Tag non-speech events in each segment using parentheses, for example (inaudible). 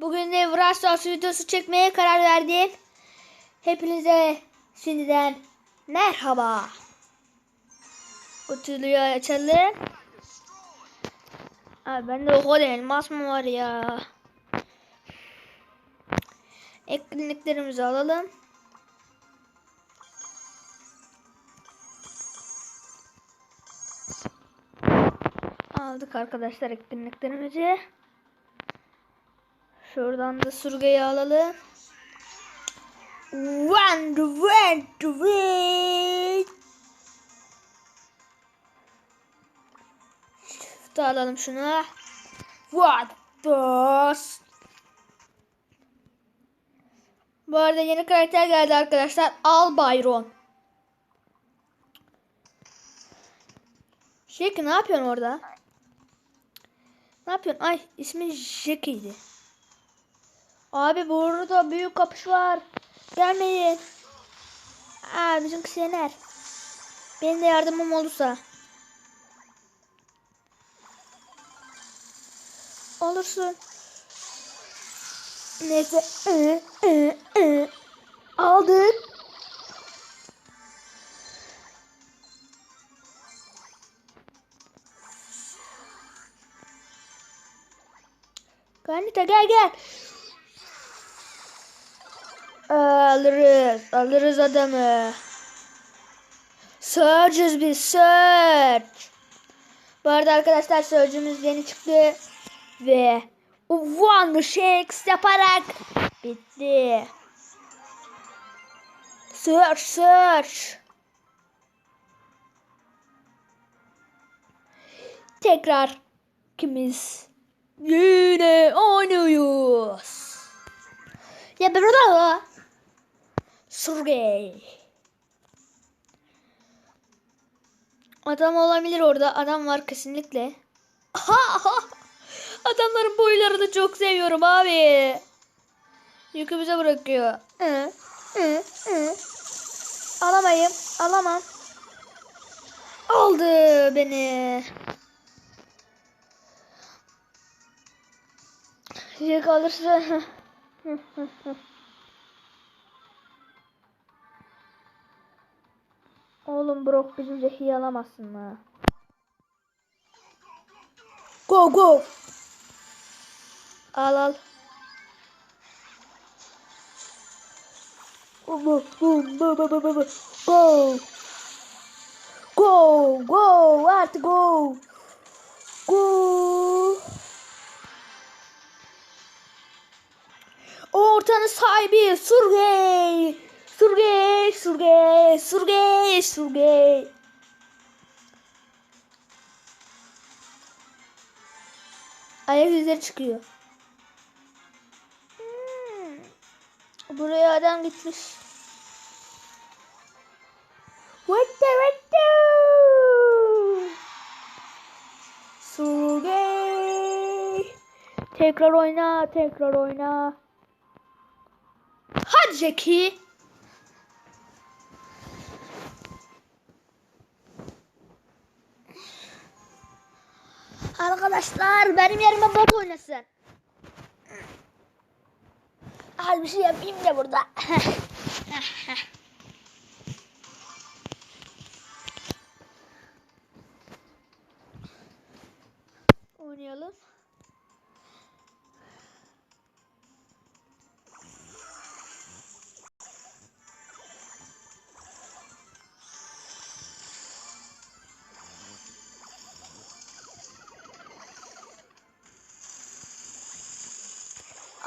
Bugün de Brawl Stars videosu çekmeye karar verdim. Hepinize şimdiden merhaba. Kutuyu açalım. Abi bende o kadar elmas mı var ya? Etkinliklerimizi alalım. Aldık arkadaşlar etkinliklerimizi. Şuradan da surgayı alalım. One, one, one. Shift'ı alalım şunu. What the? Bu arada yeni karakter geldi arkadaşlar. Al Byron. Jack ne yapıyorsun orada? Ne yapıyorsun? Ay ismi Jack'iydi. Abi burada büyük kapış var. Gelmeyin. Aa bizimki yener. Benim de yardımım olursa. Olursun. Neyse. Ee, ee, ee. Aldık. Garnita gel gel. Alırız. Alırız adamı. Surge'ız biz. Surge. Bu arada arkadaşlar Surge'ümüz yeni çıktı. Ve One Shakes yaparak bitti. Surge Surge. Tekrar ikimiz yine oynuyoruz. Ya burada Surgey. Adam olabilir orada. Adam var kesinlikle. Adamların boylarını çok seviyorum abi. Yükü bize bırakıyor. Hı. Alamayım. Alamam. Aldı beni. Yük alırsa. (laughs) Oğlum Brock bizim Zeki'yi alamazsın ha. Go go. Al al. Go go go go go go go. Go go artık go. Go. Ortanın sahibi Surgey. Surgey, Surgey, Surgey, Surgey. Ayak izleri çıkıyor. Hmm. Buraya adam gitmiş. What the what the? Surgey. Tekrar oyna, tekrar oyna. Hadi Jackie. Arkadaşlar benim yerime bot oynasın. Al bir şey yapayım da burada. (laughs) Oynayalım.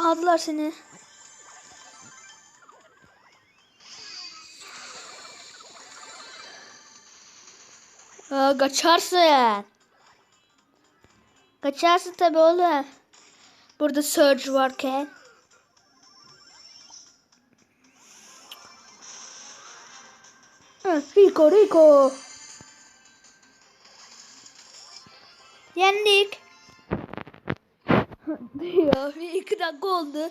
Aldılar seni. Aa, kaçarsın. Kaçarsın tabi oğlum. Burada Surge varken. Rico Rico. Yendik. Ya bir iki dakika oldu.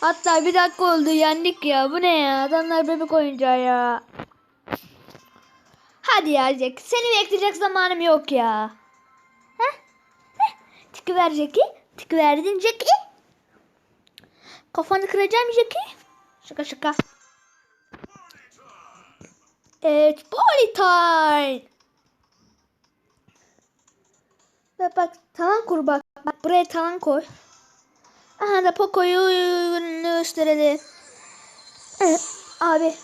Hatta bir dakika oldu yendik ya. Bu ne ya? Adamlar bebek oyuncağı ya. Hadi ya Jack. Seni bekleyecek zamanım yok ya. Heh? Heh? Tıkı ver Jack'i. Tıkı verdin Jack'i. Kafanı kıracağım Jackie. Şaka şaka. Evet, party time. Bak bak talan kur bak. Buraya talan koy. Aha da Poco'yu gösterelim. Evet abi.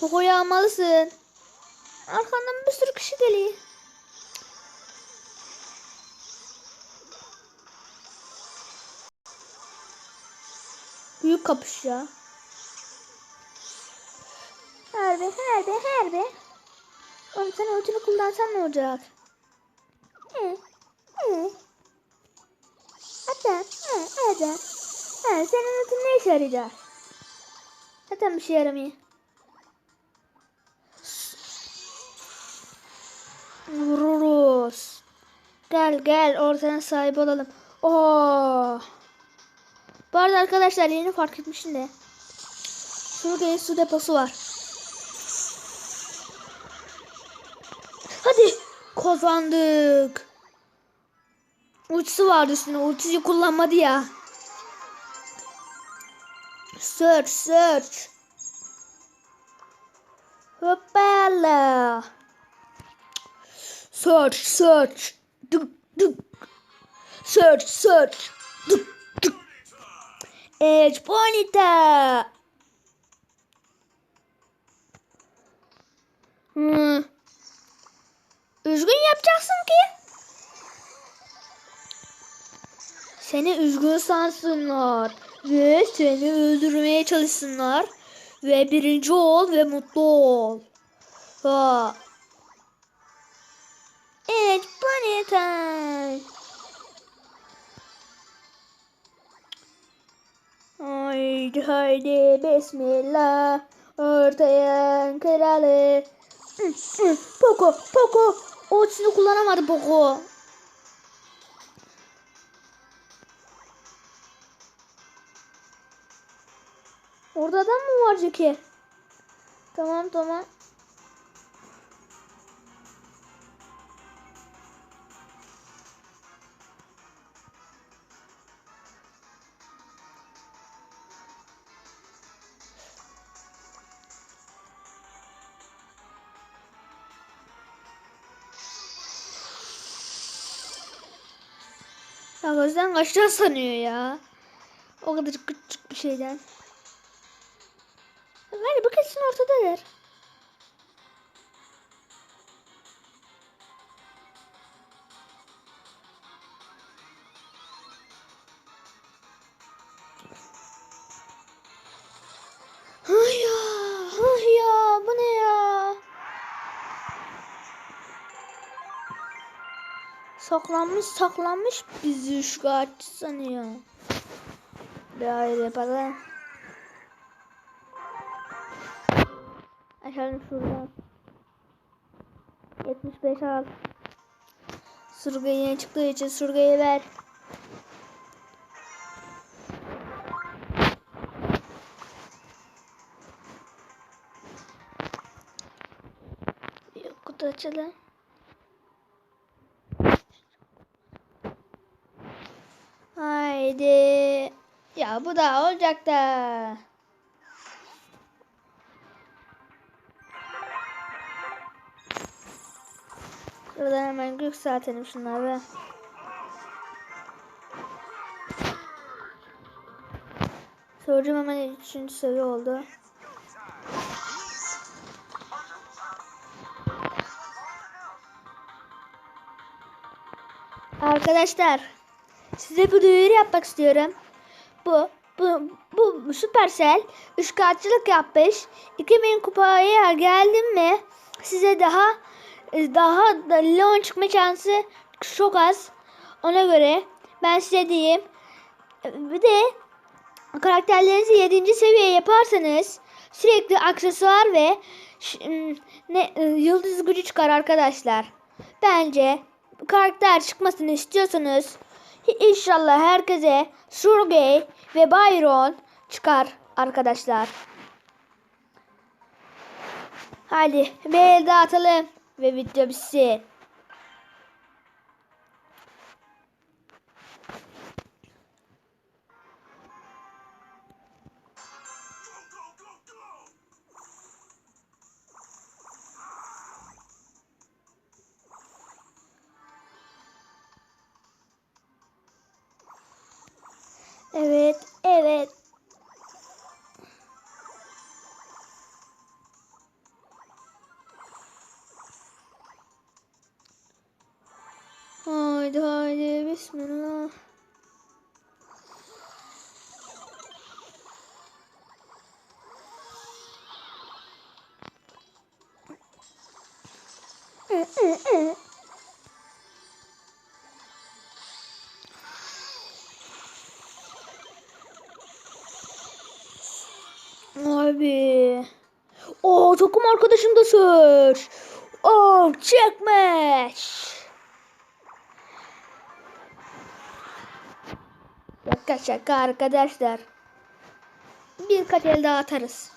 Poco'yu almalısın. Arkandan bir sürü kişi geliyor. Büyük kapış ya. Harbi harbi harbi. Oğlum sen ultini kullansan ne olacak? Hı. Hı. Hatta hı, hadi. Ha, senin ultin ne işe yarayacak? Zaten bir şey yaramıyor. Vururuz. Gel gel ortaya sahip olalım. Oo. Bu arada arkadaşlar yeni fark etmişim de. Şurada su deposu var. Hadi kazandık. Ultisi vardı üstünde. Ultisi kullanmadı ya. Search search. Hoppala. Search search. Duk duk. Search search. Duk duk. Edge bonita. Hmm. Üzgün yapacaksın ki. Seni üzgün sansınlar ve seni öldürmeye çalışsınlar ve birinci ol ve mutlu ol. Ha. Evet, time. Haydi haydi bismillah ortaya kralı. Poco Poco ultisini kullanamadı Poco. Orada adam mı var Jackie? Tamam tamam. Ya gözden kaçacağız sanıyor ya. O kadar küçük bir şeyden. Hadi bu kesin ortadadır. Ay ya, ay ya, bu ne ya? Saklanmış saklanmış bizi şikayetçi sanıyor. Bir ayrı yapalım. Açalım şuradan. 75 al. Surgayı yeni çıktığı için surgayı ver. Yok kutu açalım. Haydi. Ya bu da olacak da. Şuradan hemen yükseltelim şunları. Sorucum hemen 3. seviye oldu. Arkadaşlar size bir duyuru yapmak istiyorum. Bu bu bu Supercell üçkağıtçılık yapmış. 2000 kupaya geldim mi size daha daha da Leon çıkma şansı çok az. Ona göre ben size diyeyim. Bir de karakterlerinizi 7. seviye yaparsanız sürekli aksesuar ve ş- ne yıldız gücü çıkar arkadaşlar. Bence karakter çıkmasını istiyorsanız inşallah herkese Surgey ve Byron çıkar arkadaşlar. Hadi bir dağıtalım ve video bitsin. Evet, evet, Abi. Oo takım arkadaşım da sür. Oo çekmiş. Şaka şaka arkadaşlar. Birkaç el daha atarız.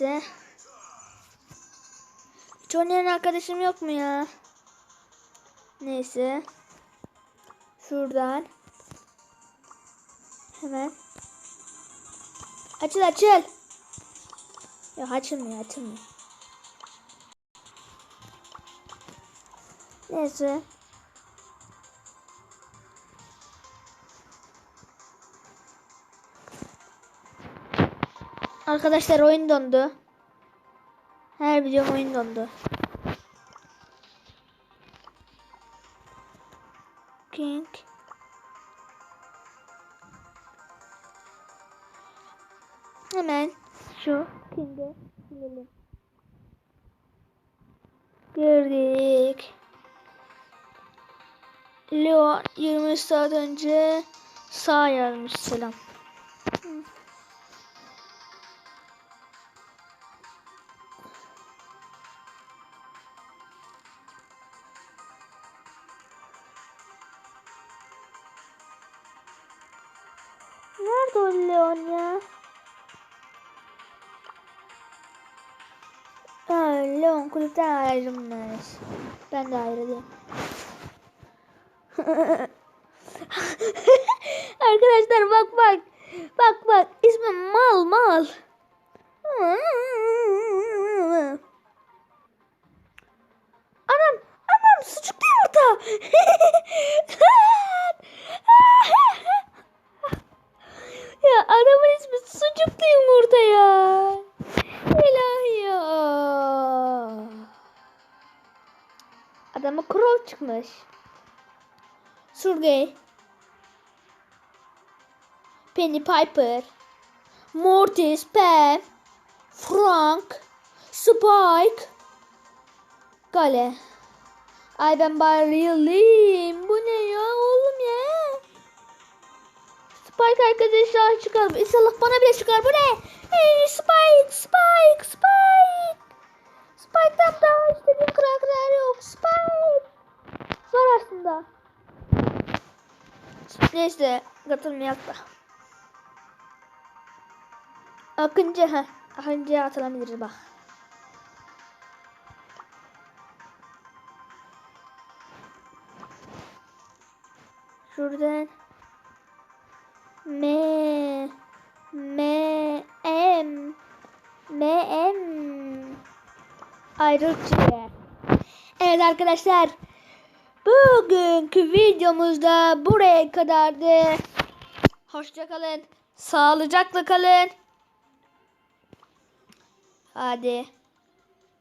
Neyse. Hiç oynayan arkadaşım yok mu ya? Neyse. Şuradan. Hemen. Açıl açıl. Yok açılmıyor açılmıyor. Neyse. Arkadaşlar oyun dondu. Her videom oyun dondu. King. Hemen şu King'e girelim. Girdik. Leon 20 saat önce sağ yazmış selam. Nerede o Leon ya? Ha, Leon kulüpten ayrılmış. Ben de ayrılayım. (laughs) Arkadaşlar bak bak. Bak bak ismi mal mal. Penny Piper. Mortis, Pam. Frank. Spike. Gale. Ay ben bayılayım. Bu ne ya oğlum ya? Spike arkadaşlar çıkar. İnşallah bana bile çıkar. Bu ne? Hey Spike, Spike, Spike. Spike'dan daha istediğim karakter yok. Spike. Var aslında. Neyse katılmayak da. Akıncı ha. Akıncı'ya atılabiliriz bak. Şuradan M M M M M ayrıkçı. Evet arkadaşlar. Bugünkü videomuzda buraya kadardı. Hoşça kalın. Sağlıcakla kalın. Hadi.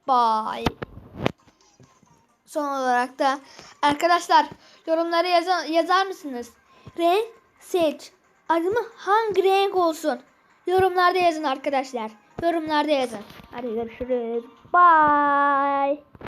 Bye. Son olarak da arkadaşlar yorumlara yazar, yazar mısınız? Renk seç. Adımı hangi renk olsun? Yorumlarda yazın arkadaşlar. Yorumlarda yazın. Hadi görüşürüz. Bye.